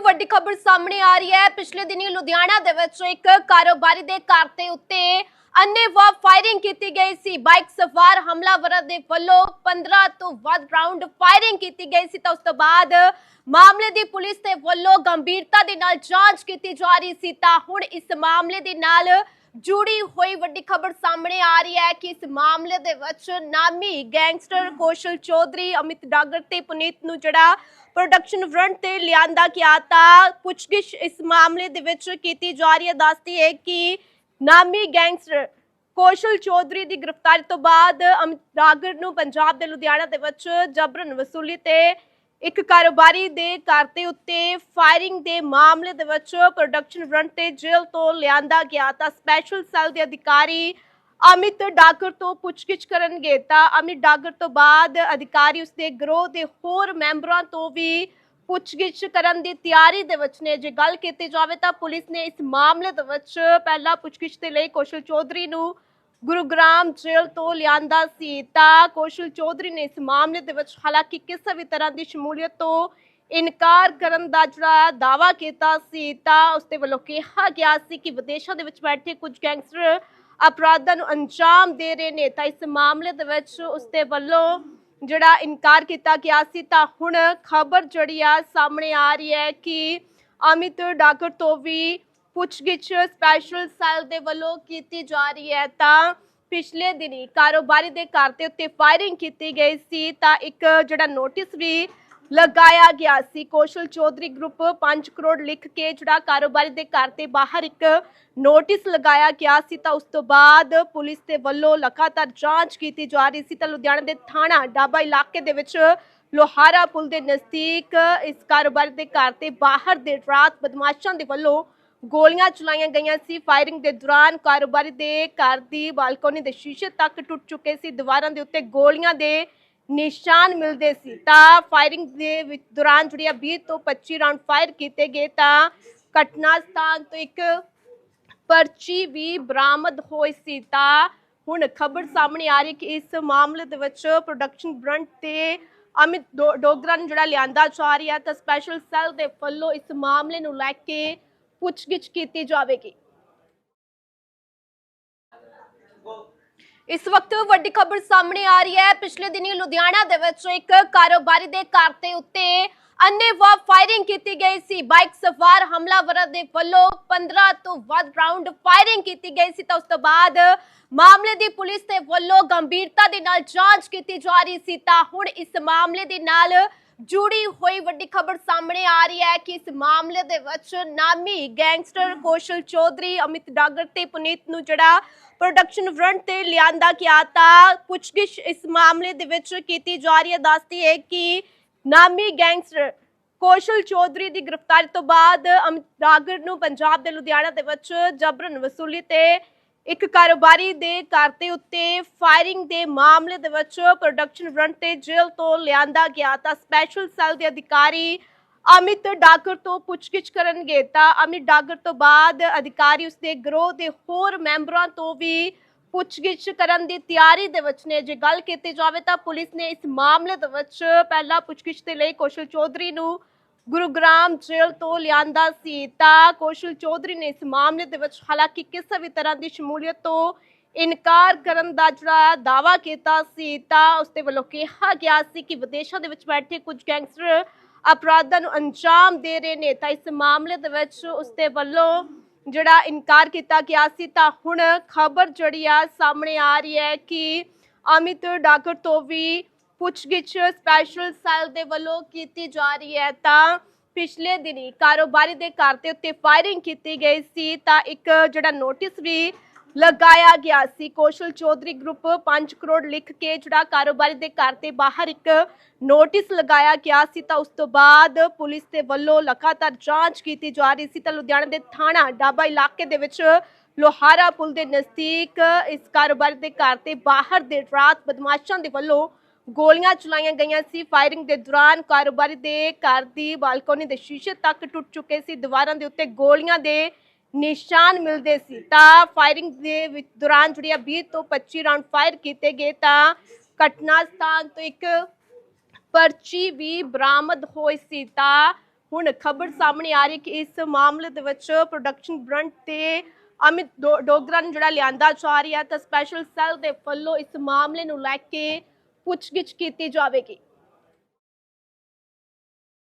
ਵੱਡੀ ਖਬਰ ਸਾਹਮਣੇ ਆ ਰਹੀ ਹੈ। ਪਿਛਲੇ ਦਿਨੀ ਲੁਧਿਆਣਾ ਦੇ ਵਿੱਚ ਇੱਕ ਕਾਰੋਬਾਰੀ ਦੇ ਘਰ ਤੇ ਉੱਤੇ ਅੰਨੇਵਾਹ ਫਾਇਰਿੰਗ ਕੀਤੀ ਗਈ ਸੀ। ਬਾਈਕ ਸਵਾਰ ਹਮਲਾਵਰਾਂ ਦੇ ਵੱਲੋਂ 15 ਤੋਂ ਵੱਧ ਰਾਉਂਡ ਫਾਇਰਿੰਗ ਕੀਤੀ ਗਈ ਸੀ। ਤਾਂ ਉਸ ਤੋਂ ਬਾਅਦ ਮਾਮਲੇ ਦੀ ਪੁਲਿਸ ਦੇ ਵੱਲੋਂ ਗੰਭੀਰਤਾ ਦੇ ਨਾਲ ਜਾਂਚ ਕੀਤੀ ਜਾ ਰਹੀ ਸੀ। ਤਾਂ ਹੁਣ ਇਸ ਮਾਮਲੇ ਦੇ ਨਾਲ ਜੁੜੀ ਹੋਈ ਵੱਡੀ ਖਬਰ ਸਾਹਮਣੇ ਆ ਰਹੀ ਹੈ ਕਿ ਇਸ ਮਾਮਲੇ ਦੇ ਵਿੱਚ ਨਾਮੀ ਗੈਂਗਸਟਰ ਕੋਸ਼ਲ ਚੌਧਰੀ ਅਮਿਤ ਡਾਗਰ ਤੇ ਪੁਨੀਤ ਨੂੰ ਜਿਹੜਾ ਪ੍ਰੋਡਕਸ਼ਨ ਫਰੰਟ ਤੇ ਲਿਆਂਦਾ ਗਿਆ ਤਾਂ ਪੁੱਛਗਿੱਛ ਇਸ ਮਾਮਲੇ ਦੇ ਵਿੱਚ ਕੀਤੀ ਜਾ ਰਹੀ ਹੈ। ਦੱਸਦੀ ਹੈ ਕਿ ਨਾਮੀ ਗੈਂਗਸਟਰ ਕੋਸ਼ਲ ਚੌਧਰੀ ਦੀ ਗ੍ਰਿਫਤਾਰੀ ਤੋਂ ਬਾਅਦ ਅਮਿਤ ਡਾਗਰ ਨੂੰ ਪੰਜਾਬ ਦੇ ਲੁਧਿਆਣਾ ਦੇ ਵਿੱਚ ਜਬਰਨ ਵਸੂਲੀ ਤੇ ਇੱਕ ਕਾਰੋਬਾਰੀ ਦੇ ਘਰ ਦੇ ਉੱਤੇ ਫਾਇਰਿੰਗ ਦੇ ਮਾਮਲੇ ਦੇ ਵਿੱਚ ਪ੍ਰੋਡਕਸ਼ਨ ਫਰੰਟ ਤੇ ਜੇਲ੍ਹ ਤੋਂ ਲਿਆਂਦਾ ਗਿਆ ਤਾਂ ਸਪੈਸ਼ਲ ਸੈੱਲ ਦੇ ਅਧਿਕਾਰੀ ਅਮਿਤ ਡਾਗਰ ਤੋਂ ਪੁੱਛਗਿੱਛ ਕਰਨਗੇ। ਤਾਂ ਅਮਿਤ ਡਾਗਰ ਤੋਂ ਬਾਅਦ ਅਧਿਕਾਰੀ ਉਸਦੇ ਗਰੋਹ ਦੇ ਹੋਰ ਮੈਂਬਰਾਂ ਤੋਂ ਵੀ ਪੁੱਛਗਿੱਛ ਕਰਨ ਦੀ ਤਿਆਰੀ ਦੇ ਵਿੱਚ ਨੇ। ਜੇ ਗੱਲ ਕੀਤੀ ਜਾਵੇ ਤਾਂ ਪੁਲਿਸ ਨੇ ਇਸ ਮਾਮਲੇ ਦੇ ਵਿੱਚ ਪਹਿਲਾਂ ਪੁੱਛਗਿੱਛ ਦੇ ਲਈ ਕੌਸ਼ਲ ਚੌਧਰੀ ਨੂੰ ਗੁਰੂਗ੍ਰਾਮ ਜੇਲ੍ਹ ਤੋਂ ਲਿਆਂਦਾ ਸੀ। ਤਾਂ ਕੌਸ਼ਲ ਚੌਧਰੀ ਨੇ ਇਸ ਮਾਮਲੇ ਦੇ ਵਿੱਚ ਹਾਲਾਂਕਿ ਕਿਸੇ ਵੀ ਤਰ੍ਹਾਂ ਦੀ ਸ਼ਮੂਲੀਅਤ ਤੋਂ ਇਨਕਾਰ ਕਰਨ ਦਾ ਜਿਹੜਾ ਦਾਵਾ ਕੀਤਾ ਸੀ, ਤਾਂ ਉਸ ਦੇ ਵੱਲੋਂ ਕਿਹਾ ਗਿਆ ਸੀ ਕਿ ਵਿਦੇਸ਼ਾਂ ਦੇ ਵਿੱਚ ਬੈਠੇ ਕੁਝ ਗੈਂਗਸਟਰ ਅਪਰਾਧਾਂ ਨੂੰ ਅੰਜਾਮ ਦੇ ਰਹੇ ਨੇ। ਤਾਂ ਇਸ ਮਾਮਲੇ ਦੇ ਵਿੱਚ ਉਸ ਦੇ ਵੱਲੋਂ ਜਿਹੜਾ ਇਨਕਾਰ ਕੀਤਾ ਗਿਆ ਸੀ, ਤਾਂ ਹੁਣ ਖਬਰ ਜਿਹੜੀ ਆ ਸਾਹਮਣੇ ਆ ਰਹੀ ਹੈ ਕਿ ਅਮਿਤ ਡਾਕਰ ਤੋਂ ਵੀ ਪੁੱਛਗਿੱਛ ਸਪੈਸ਼ਲ ਸੈੱਲ ਦੇ ਵੱਲੋਂ ਕੀਤੀ ਜਾ ਰਹੀ ਹੈ ਤਾਂ ਪਿਛਲੇ ਦਿਨੀ ਕਾਰੋਬਾਰੀ ਦੇ ਘਰ ਦੇ ਉੱਤੇ ਫਾਇਰਿੰਗ ਕੀਤੀ ਗਈ ਸੀ ਤਾਂ ਇੱਕ ਜਿਹੜਾ ਨੋਟਿਸ ਵੀ ਲਗਾਇਆ ਗਿਆ ਸੀ। ਕੌਸ਼ਲ ਚੌਧਰੀ ਗਰੁੱਪ 5 ਕਰੋੜ ਲਿਖ ਕੇ ਜਿਹੜਾ ਕਾਰੋਬਾਰੀ ਦੇ ਘਰ ਦੇ ਬਾਹਰ ਇੱਕ ਨੋਟਿਸ ਲਗਾਇਆ ਗਿਆ ਸੀ ਤਾਂ ਉਸ ਤੋਂ ਬਾਅਦ ਪੁਲਿਸ ਦੇ ਵੱਲੋਂ ਲਗਾਤਾਰ ਜਾਂਚ ਕੀਤੀ ਜਾ ਰਹੀ ਸੀ ਤਾਂ ਲੁਧਿਆਣਾ ਦੇ ਥਾਣਾ ਡਾਬਾ ਇਲਾਕੇ ਦੇ ਵਿੱਚ ਲੋਹਾਰਾ ਪੁਲ ਦੇ ਨਜ਼ਦੀਕ ਇਸ ਕਾਰੋਬਾਰੀ ਦੇ ਘਰ ਤੇ ਬਾਹਰ ਦੇ ਰਾਤ ਬਦਮਾਸ਼ਾਂ ਦੇ ਵੱਲੋਂ ਗੋਲੀਆਂ ਚਲਾਈਆਂ ਗਈਆਂ ਸੀ। ਫਾਇਰਿੰਗ ਦੇ ਦੌਰਾਨ ਕਾਰੋਬਾਰੀ ਦੇ ਘਰ ਦੀ ਬਾਲਕੋਨੀ ਦੇ ਸ਼ੀਸ਼ੇ ਤੱਕ ਟੁੱਟ ਚੁੱਕੇ ਸੀ। ਦੀਵਾਰਾਂ ਦੇ ਉੱਤੇ ਗੋਲੀਆਂ ਦੇ ਨਿਸ਼ਾਨ ਮਿਲਦੇ ਸੀ। ਤਾਂ ਫਾਇਰਿੰਗ ਦੇ ਵਿੱਚ ਦੌਰਾਨ ਜਿਹੜੀਆਂ 20 ਤੋਂ 25 ਰਾਉਂਡ ਫਾਇਰ ਕੀਤੇ ਗਏ ਤਾਂ ਘਟਨਾ ਸਥਾਨ ਤੋਂ ਇੱਕ ਪਰਚੀ ਵੀ ਬਰਾਮਦ ਹੋਈ ਸੀ। ਤਾਂ ਹੁਣ ਖਬਰ ਸਾਹਮਣੇ ਆ ਰਹੀ ਕਿ ਇਸ ਮਾਮਲੇ ਦੇ ਵਿੱਚ ਪ੍ਰੋਡਕਸ਼ਨ ਬ੍ਰੰਟ ਤੇ ਅਮਿਤ ਡੋ- ਡੋਗਰਾ ਨੂੰ ਜਿਹੜਾ ਲਿਆਂਦਾ ਜਾ ਰਿਹਾ ਤਾਂ ਸਪੈਸ਼ਲ ਸੈੱਲ ਦੇ ਵੱਲੋਂ ਇਸ ਮਾਮਲੇ ਨੂੰ ਲੈ ਕੇ ਪੁੱਛਗਿੱਛ ਕੀਤੀ ਜਾਵੇਗੀ ਇਸ ਵਕਤ ਵੱਡੀ ਖਬਰ ਸਾਹਮਣੇ ਆ ਰਹੀ ਹੈ ਪਿਛਲੇ ਦਿਨੀ ਲੁਧਿਆਣਾ ਦੇ ਵਿੱਚ ਇੱਕ ਕਾਰੋਬਾਰੀ ਦੇ ਘਰ ਦੇ ਉੱਤੇ ਅੰਨੇਵਾਹ ਫਾਇਰਿੰਗ ਕੀਤੀ ਗਈ ਸੀ ਬਾਈਕ ਸਵਾਰ ਹਮਲਾਵਰਾਂ ਦੇ ਵੱਲੋਂ 15 ਤੋਂ ਵੱਧ ਰਾਉਂਡ ਫਾਇਰਿੰਗ ਕੀਤੀ ਗਈ ਸੀ ਤਾਂ ਉਸ ਤੋਂ ਬਾਅਦ ਮਾਮਲੇ ਦੀ ਪੁਲਿਸ ਦੇ ਵੱਲੋਂ ਗੰਭੀਰਤਾ ਦੇ ਨਾਲ ਜਾਂਚ ਕੀਤੀ ਜਾ ਰਹੀ ਸੀ ਤਾਂ ਹੁਣ ਇਸ ਮਾਮਲੇ ਦੇ ਨਾਲ ਜੁੜੀ ਹੋਈ ਵੱਡੀ ਖਬਰ ਸਾਹਮਣੇ ਆ ਰਹੀ ਹੈ ਕਿ ਇਸ ਮਾਮਲੇ ਦੇ ਵਿੱਚ ਨਾਮੀ ਗੈਂਗਸਟਰ ਕੋਸ਼ਲ ਚੌਧਰੀ ਅਮਿਤ ਡਾਗਰ ਤੇ ਪੁਨੀਤ ਨੂੰ ਜਿਹੜਾ ਪ੍ਰੋਡਕਸ਼ਨ ਫਰੰਟ ਤੇ ਲਿਆਂਦਾ ਗਿਆ ਤਾਂ ਪੁੱਛਗਿੱਛ ਇਸ ਮਾਮਲੇ ਦੇ ਵਿੱਚ ਕੀਤੀ ਜਾ ਰਹੀ ਹੈ। ਦੱਸਦੀ ਹੈ ਕਿ ਨਾਮੀ ਗੈਂਗਸਟਰ ਕੋਸ਼ਲ ਚੌਧਰੀ ਦੀ ਗ੍ਰਿਫਤਾਰੀ ਤੋਂ ਬਾਅਦ ਅਮਿਤ ਡਾਗਰ ਨੂੰ ਪੰਜਾਬ ਦੇ ਲੁਧਿਆਣਾ ਦੇ ਵਿੱਚ ਜਬਰਨ ਵਸੂਲੀ ਤੇ ਇੱਕ ਕਾਰੋਬਾਰੀ ਦੇ ਘਰ ਦੇ ਉੱਤੇ ਫਾਇਰਿੰਗ ਦੇ ਮਾਮਲੇ ਦੇ ਵਿੱਚ ਪ੍ਰੋਡਕਸ਼ਨ ਫਰੰਟ ਤੇ ਜੇਲ੍ਹ ਤੋਂ ਲਿਆਂਦਾ ਗਿਆ ਤਾਂ ਸਪੈਸ਼ਲ ਸੈੱਲ ਦੇ ਅਧਿਕਾਰੀ ਅਮਿਤ ਡਾਕਰ ਤੋਂ ਪੁੱਛਗਿੱਛ ਕਰਨਗੇ। ਤਾਂ ਅਮਿਤ ਡਾਕਰ ਤੋਂ ਬਾਅਦ ਅਧਿਕਾਰੀ ਉਸਦੇ ਗਰੋਹ ਦੇ ਹੋਰ ਮੈਂਬਰਾਂ ਤੋਂ ਵੀ ਪੁੱਛਗਿੱਛ ਕਰਨ ਦੀ ਤਿਆਰੀ ਦੇ ਵਿੱਚ ਨੇ। ਜੇ ਗੱਲ ਕੀਤੀ ਜਾਵੇ ਤਾਂ ਪੁਲਿਸ ਨੇ ਇਸ ਮਾਮਲੇ ਦੇ ਵਿੱਚ ਪਹਿਲਾਂ ਪੁੱਛਗਿੱਛ ਦੇ ਲਈ ਕੌਸ਼ਲ ਚੌਧਰੀ ਨੂੰ ਗੁਰੂਗ੍ਰਾਮ ਜੇਲ੍ਹ ਤੋਂ ਲਿਆਂਦਾ ਸੀ ਤਾਂ ਕੌਸ਼ਲ ਚੌਧਰੀ ਨੇ ਇਸ ਮਾਮਲੇ ਦੇ ਵਿੱਚ ਹਾਲਾਂਕਿ ਕਿਸੇ ਵੀ ਤਰ੍ਹਾਂ ਦੀ ਸ਼ਮੂਲੀਅਤ ਤੋਂ ਇਨਕਾਰ ਕਰਨ ਦਾ ਜਿਹੜਾ ਦਾਵਾ ਕੀਤਾ ਸੀ ਤਾਂ ਉਸ ਦੇ ਵੱਲੋਂ ਕਿਹਾ ਗਿਆ ਸੀ ਕਿ ਵਿਦੇਸ਼ਾਂ ਦੇ ਵਿੱਚ ਬੈਠੇ ਕੁਝ ਗੈਂਗਸਟਰ ਅਪਰਾਧਾਂ ਨੂੰ ਅੰਜਾਮ ਦੇ ਰਹੇ ਨੇ। ਤਾਂ ਇਸ ਮਾਮਲੇ ਦੇ ਵਿੱਚ ਉਸ ਦੇ ਵੱਲੋਂ ਜਿਹੜਾ ਇਨਕਾਰ ਕੀਤਾ ਗਿਆ ਸੀ ਤਾਂ ਹੁਣ ਖਬਰ ਜਿਹੜੀ ਆ ਸਾਹਮਣੇ ਆ ਰਹੀ ਹੈ ਕਿ ਅਮਿਤ ਡਾਕਰ ਤੋਂ ਵੀ ਪੁੱਛਗਿੱਛ ਸਪੈਸ਼ਲ ਸੈੱਲ ਦੇ ਵੱਲੋਂ ਕੀਤੀ ਜਾ ਰਹੀ ਹੈ ਤਾਂ ਪਿਛਲੇ ਦਿਨੀ ਕਾਰੋਬਾਰੀ ਦੇ ਘਰ ਦੇ ਉੱਤੇ ਫਾਇਰਿੰਗ ਕੀਤੀ ਗਈ ਸੀ ਤਾਂ ਇੱਕ ਜਿਹੜਾ ਨੋਟਿਸ ਵੀ ਲਗਾਇਆ ਗਿਆ ਸੀ। ਕੌਸ਼ਲ ਚੌਧਰੀ ਗਰੁੱਪ 5 ਕਰੋੜ ਲਿਖ ਕੇ ਜਿਹੜਾ ਕਾਰੋਬਾਰੀ ਦੇ ਘਰ 'ਤੇ ਬਾਹਰ ਇੱਕ ਨੋਟਿਸ ਲਗਾਇਆ ਗਿਆ ਸੀ ਤਾਂ ਉਸ ਤੋਂ ਬਾਅਦ ਪੁਲਿਸ ਦੇ ਵੱਲੋਂ ਲਗਾਤਾਰ ਜਾਂਚ ਕੀਤੀ ਜਾ ਰਹੀ ਸੀ ਤਾਂ ਲੁਧਿਆਣਾ ਦੇ ਥਾਣਾ ਡਾਬਾ ਇਲਾਕੇ ਦੇ ਵਿੱਚ ਲੋਹਾਰਾ ਪੁਲ ਦੇ ਨਜ਼ਦੀਕ ਇਸ ਕਾਰੋਬਾਰੀ ਦੇ ਘਰ ਤੇ ਬਾਹਰ ਦੇ ਰਾਤ ਬਦਮਾਸ਼ਾਂ ਦੇ ਵੱਲੋਂ ਗੋਲੀਆਂ ਚਲਾਈਆਂ ਗਈਆਂ ਸੀ। ਫਾਇਰਿੰਗ ਦੇ ਦੌਰਾਨ ਕਾਰੋਬਾਰੀ ਦੇ ਘਰ ਦੀ ਬਾਲਕੋਨੀ ਦੇ ਸ਼ੀਸ਼ੇ ਤੱਕ ਟੁੱਟ ਚੁੱਕੇ ਸੀ। ਦੀਵਾਰਾਂ ਦੇ ਉੱਤੇ ਗੋਲੀਆਂ ਦੇ ਨਿਸ਼ਾਨ ਮਿਲਦੇ ਸੀ। ਤਾਂ ਫਾਇਰਿੰਗ ਦੇ ਵਿੱਚ ਦੌਰਾਨ ਜਿਹੜੀਆਂ 20 ਤੋਂ 25 ਰਾਉਂਡ ਫਾਇਰ ਕੀਤੇ ਗਏ ਤਾਂ ਘਟਨਾ ਸਥਾਨ ਤੋਂ ਇੱਕ ਪਰਚੀ ਵੀ ਬਰਾਮਦ ਹੋਈ ਸੀ। ਤਾਂ ਹੁਣ ਖਬਰ ਸਾਹਮਣੇ ਆ ਰਹੀ ਕਿ ਇਸ ਮਾਮਲੇ ਦੇ ਵਿੱਚ ਪ੍ਰੋਡਕਸ਼ਨ ਬ੍ਰਾਂਡ ਤੇ ਅਮਿਤ ਡੋ- ਡੋਗਰਾ ਨੂੰ ਜਿਹੜਾ ਲਿਆਂਦਾ ਜਾ ਰਿਹਾ ਤਾਂ ਸਪੈਸ਼ਲ ਸੈੱਲ ਦੇ ਵੱਲੋਂ ਇਸ ਮਾਮਲੇ ਨੂੰ ਲੈ ਕੇ ਪੁੱਛਗਿੱਛ ਕੀਤੀ ਜਾਵੇਗੀ।